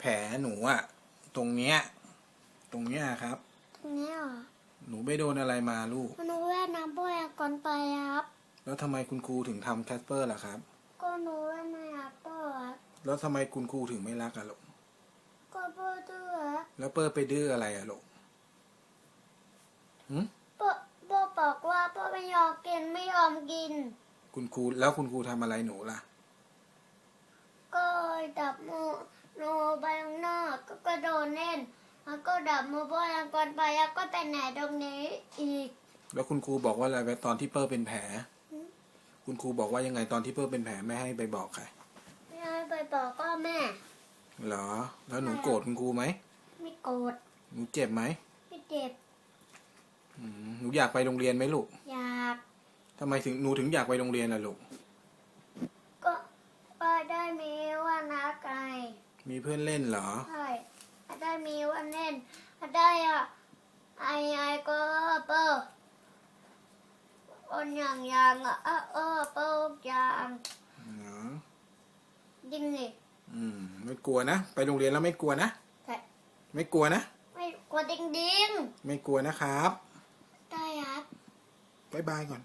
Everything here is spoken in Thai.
แผลหนูอะตรงเนี้ย ตรงเนี้ยครับ ตรงนี้เหรอหนูไปโดนอะไรมาลูก หนูเล่นน้ำพยากรณ์ไปครับ แล้วทำไมคุณครูถึงทำแคสเปอร์ล่ะครับ ก็หนูเล่นน้ำต่อครับแล้วทำไมคุณครูถึงไม่รักอะลูกก็เพื่อเตือแล้วเปอร์ไปดื้ออะไรอะลูกหืมพ่อพ่อบอกว่าพ่อไม่ยอมกินไม่ยอมกิน คุณครูแล้วคุณครูทำอะไรหนูล่ะ ก็ดับมือหนูไปข้างนอ กก็กระโดดเล่น แล้วก็ดับมือพยากรณ์ไปแล้วก็ไปไหนตรงนี้อีก แล้วคุณครูบอกว่าอะไรไปตอนที่เปอร์เป็นแผลหืมคุณครูบอกว่ายังไงตอนที่เปอร์เป็นแผลไม่ให้ไปบอกใครไม่ให้ไปบอกก็แม่ เหรอ แล้วหนูโกรธคุณครูไหม ไม่โกรธ หนูเจ็บไหม ไม่เจ็บอืมหนูอยากไปโรงเรียนไหมลูก อยากทำไมถึงหนูถึงอยากไปโรงเรียนล่ะลูก ก็ก็ได้มีวันนักไงมีเพื่อนเล่นเหรอใช่ ได้มีวันเล่นได้อะไอไอก็เปิดคนอย่างอย่างอะเออเออเปิดอย่างเนาะจริงนี่อืมไม่กลัวนะ ไปโรงเรียนแล้วไม่กลัวนะแต่ไม่กลัวนะ ไม่กลัวจริงจริงไม่กลัวนะครับๆได้ครับบ๊ายบายก่อน